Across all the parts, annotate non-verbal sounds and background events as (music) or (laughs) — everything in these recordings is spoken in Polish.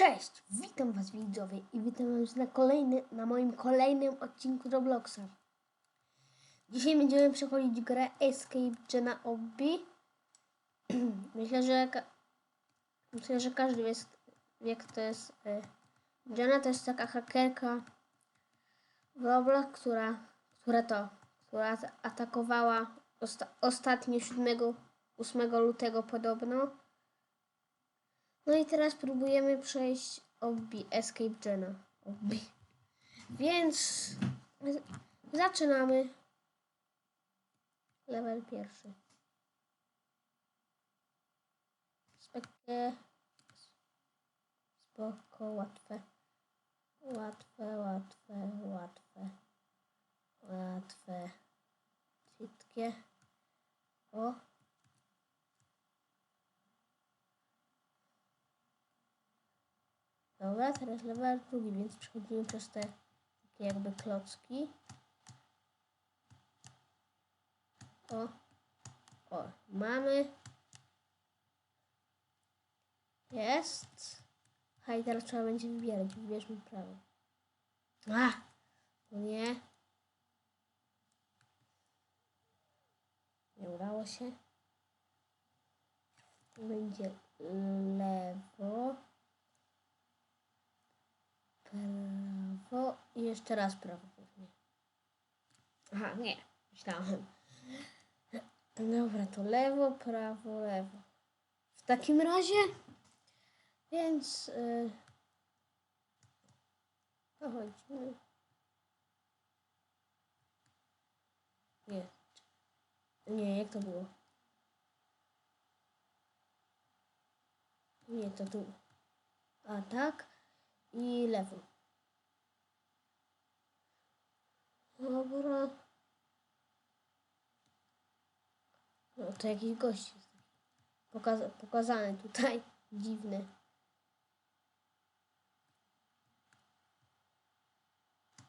Cześć, witam was widzowie i witam was na, kolejny, na moim kolejnym odcinku Robloxa. Dzisiaj będziemy przechodzić grę Escape Jenna Obby. (clears throat) Myślę, że myślę, że każdy wie, wie kto to jest. Y- Jenna to jest taka hakerka w Roblox, która, która to, która atakowała osta- ostatnio 7, 8 lutego podobno. No i teraz próbujemy przejść Obbi, Escape Jenna. Obbi. Więc zaczynamy. Level pierwszy. Spekke. Spoko, łatwe. Łatwe, łatwe, łatwe. Łatwe. Wszystkie. O. Teraz level drugi, więc przechodzimy przez te takie jakby klocki. O, o, mamy. Jest. A i teraz trzeba będzie wybierać. Wybierzmy prawo. A! No nie. Nie udało się. Będzie lewo. Prawo i jeszcze raz prawo pewnie. Aha, nie. Myślałem. Dobra, to lewo, prawo, lewo. W takim razie, więc yy, dochodzimy. Nie. Nie, jak to było? Nie, to tu. A tak i lewo. Dobra. No to jakiś gość jest. Pokaza pokazany tutaj. (laughs) Dziwny.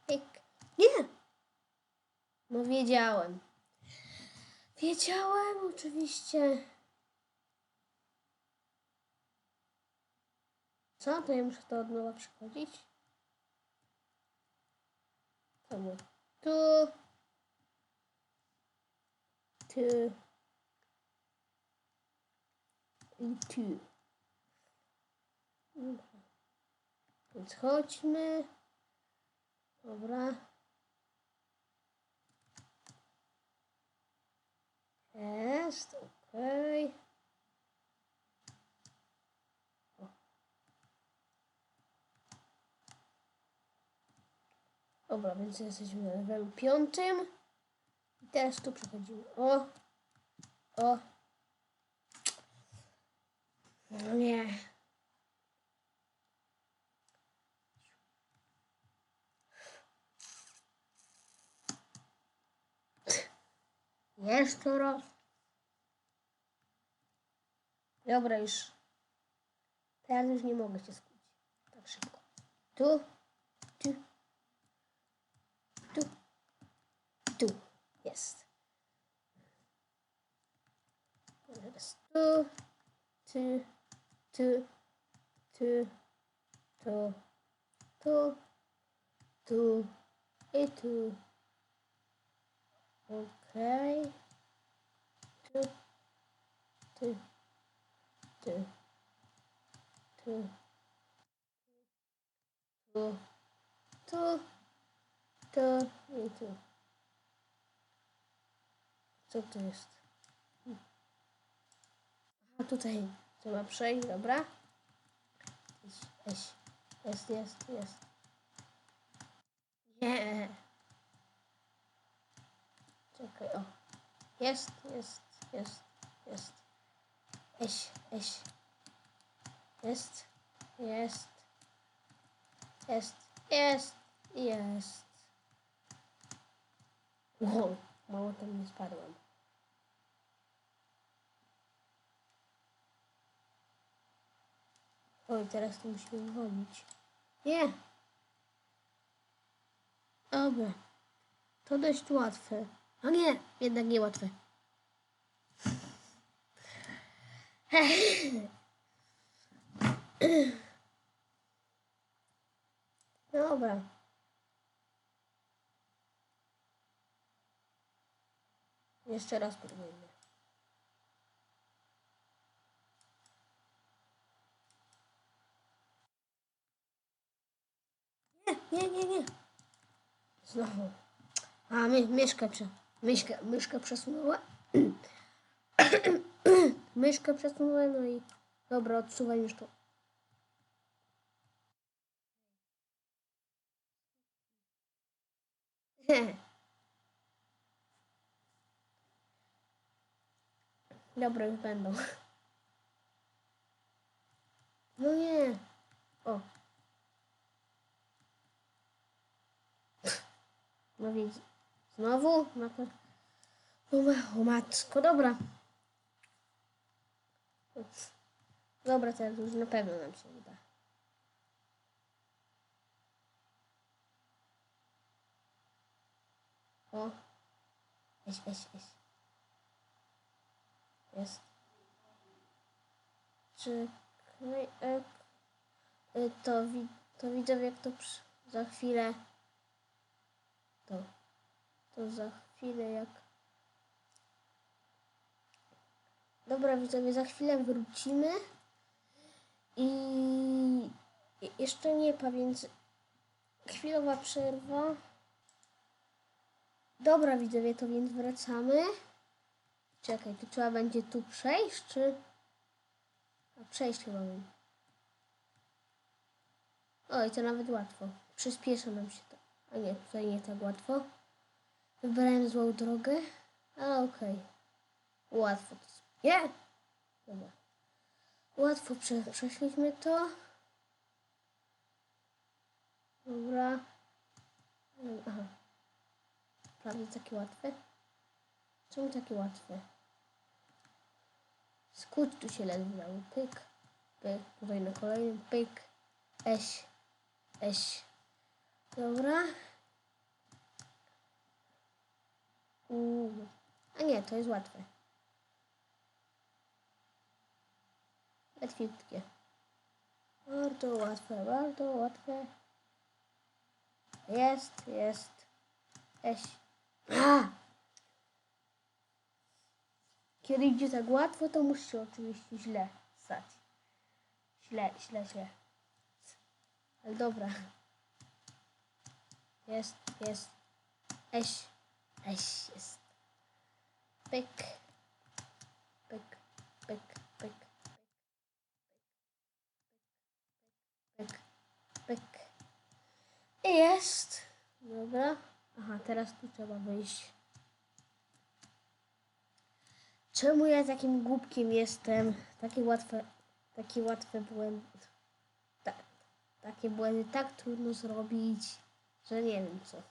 Pyk. Nie! No wiedziałem. Wiedziałem oczywiście. Co? To ja muszę to od nowa przechodzić? Było tu. Tu. I tu. Więc chodźmy. Dobra. Jest, okej. Dobra, więc jesteśmy na levelu piątym. I teraz tu przechodzimy. O! O! No nie. Jeszcze raz. Dobra, już. Teraz już nie mogę się skupić. Tak szybko. Tu. Tu. Jest. Teraz tu. Tu. Tu. Tu. Tu. Tu. Tu. I tu. Okej. Tu. Tu. Tu. Tu. Tu. Tu. Tu i tu. Co to jest? A tutaj trzeba przejść, dobra? Jest, jest, jest, jest. jest. Nie. Czekaj, o. Jest, jest, jest, jest. Eś, eś. Jest, jest. Jest, jest, jest. Wow, mało tam nie spadłem. Oj, teraz tu musimy wychodzić. Nie! Dobra. To dość łatwe. A nie, jednak nie łatwe. (clears throat) Dobra. Jeszcze raz próbujmy. Nie, nie, nie. Znowu. A, my, myszkę, myszkę, myszkę przesunęła. (clears throat) myszkę przesunęła, no i... Dobra, odsuwaj już to. (laughs) Dobra, już będą. (laughs) No nie. O. No więc znowu? Na ko- o, ma- o matko, dobra. Dobra, teraz już na pewno nam się uda. O. Weź, weź, weź. Jest. Czekaj, ek. Y, To, wi- to widzę jak to za chwilę. To. To za chwilę jak. Dobra, widzowie, za chwilę wrócimy. I jeszcze nie pa, więc chwilowa przerwa. Dobra, widzowie, to więc wracamy. Czekaj, to trzeba będzie tu przejść, czy... A przejść chyba mam. Oj, to nawet łatwo. Przyspiesza nam się. A nie, tutaj nie tak łatwo. Wybrałem złą drogę. A okej. Łatwo to. Nie! Dobra. Łatwo prze, to. Dobra. Aha. Prawie takie łatwe. Czemu takie łatwe? Skróć tu się ledwo dało. Pyk, pyk. Tutaj na kolejnym pyk. Eś, eś. Dobra. Uuu. A nie, to jest łatwe. Łatwiutkie. Bardzo łatwe, bardzo łatwe. Jest, jest. Eś. A! Kiedy idzie tak łatwo, to musi się oczywiście źle stać. Źle, źle, źle. Ale dobra. Jest, jest. Eś. Eś jest. Pyk. Pyk, pyk, pyk. Pyk, pyk. I jest. Dobra. Aha, teraz tu trzeba wyjść. Czemu ja takim głupkiem jestem? Takie łatwe, takie łatwe błędy. Ta, takie błędy tak trudno zrobić, że nie wiem co.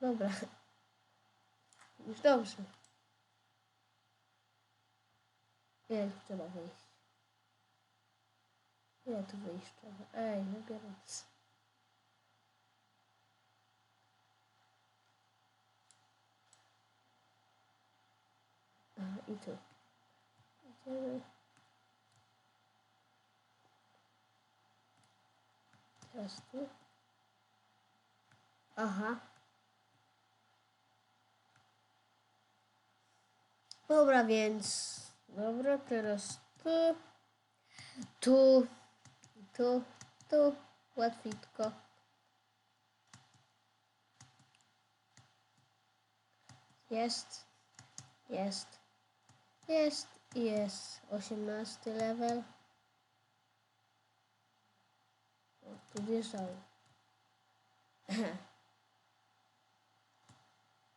Dobra. Już dobrze. Ile tu trzeba wyjść? Ile tu wyjść trzeba? Ej, no biorąc. Aha, i tu. Idziemy. Teraz tu. Aha. Dobra, więc. Dobra, teraz tu. Tu. Tu. Tu. Łatwitko. Jest. Jest. Jest. Jest. Osiemnasty level. O, tu. (laughs)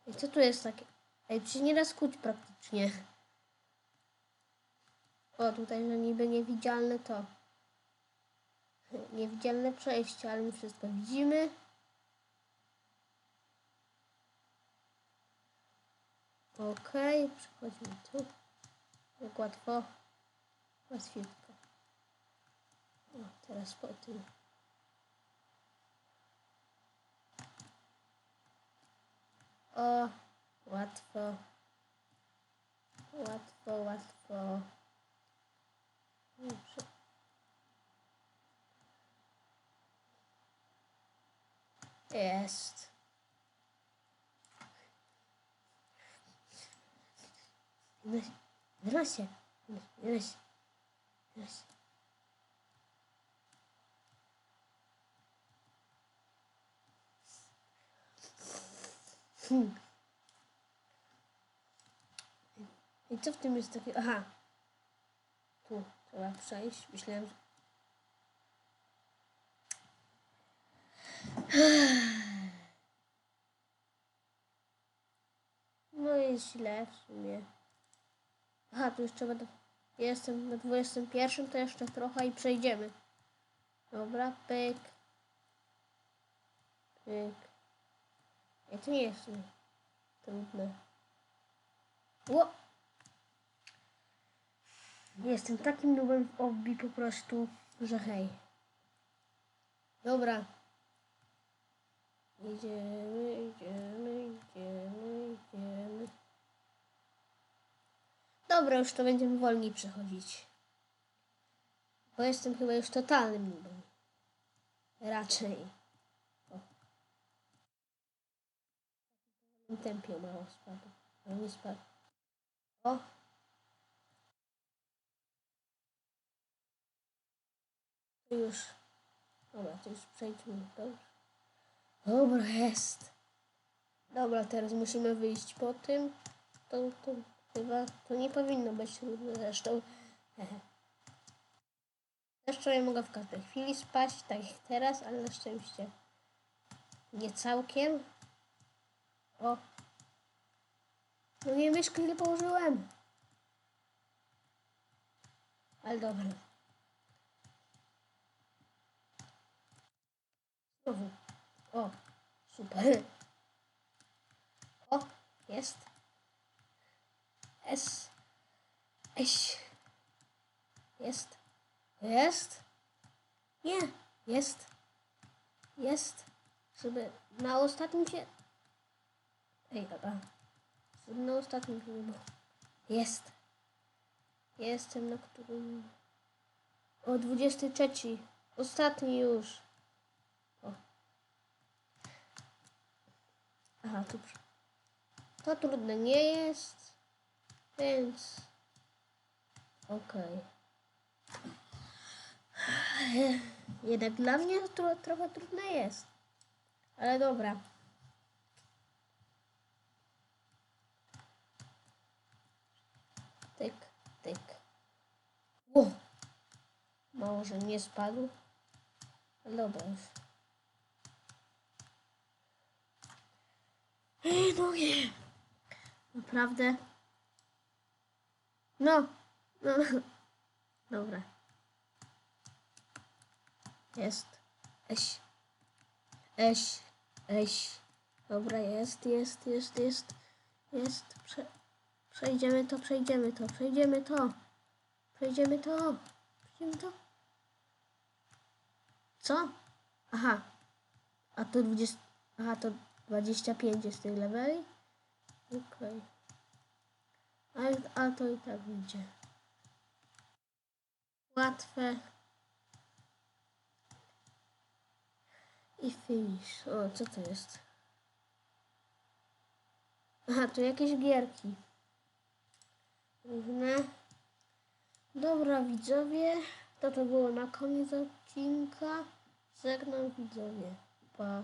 I co tu jest takie? Ej, tu się nie da skuć praktycznie. O, tutaj, że niby niewidzialne to. Niewidzialne przejście, ale my wszystko widzimy. Okej, przechodzimy tu. Jak łatwo. Łatwiutko. O, teraz po tym. O, łatwo. Łatwo, łatwo. Dobrze. Jest. Wrasie. Wrasie. Wrasie. Hmm. I co w tym jest takiego? Aha. Tu trzeba przejść. Myślałem, że... No jest źle w sumie. Aha, tu jeszcze będę... Jestem na 21, to jeszcze trochę i przejdziemy. Dobra, pyk. Pyk. Ej, to nie jest w sumie trudne. Ło! Jestem takim nubem w obbi po prostu, że hej. Dobra. Idziemy, idziemy, idziemy, idziemy. Dobra, już to będziemy wolniej przechodzić. Bo jestem chyba już totalnym nubem. Raczej. Tempie mało spadł. Ale nie spadł. O! To już. Dobra, to już przejdźmy. Dobrze. Dobra, jest. Dobra, teraz musimy wyjść po tym. To, to chyba to nie powinno być trudne zresztą. (laughs) Zresztą ja mogę w każdej chwili spać, tak jak teraz, ale na szczęście nie całkiem. O. No nie myszki nie położyłem. Ale dobra. Znowu. O, super. O, jest. S. S. Jest. Jest. Nie, jest. Jest. Żeby na ostatnim się... Ej, dobra. Na ostatnim było. Jest. Jestem na którym... O 23. Ostatni już. O. Aha, tu. To trudne nie jest. Więc. Okej. Jednak dla mnie to tro, trochę trudne jest. Ale dobra. Tyk, tyk. Ło! Mało, że nie spadł. Ale dobra już. Ej, no nie. Naprawdę? No. no. (laughs) Dobra. Jest. Eś. Eś. Eś. Dobra, jest, jest, jest, jest. Jest. Prze przejdziemy to, przejdziemy to, przejdziemy to. Przejdziemy to. Przejdziemy to. Co? Aha. A to 20. Aha, to 25 jest tych leveli? Okej. Ale, ale to i tak będzie. Łatwe. I finish. O, co to jest? Aha, tu jakieś gierki. Różne. Dobra, widzowie. To to było na koniec odcinka. Żegnam widzowie. Pa.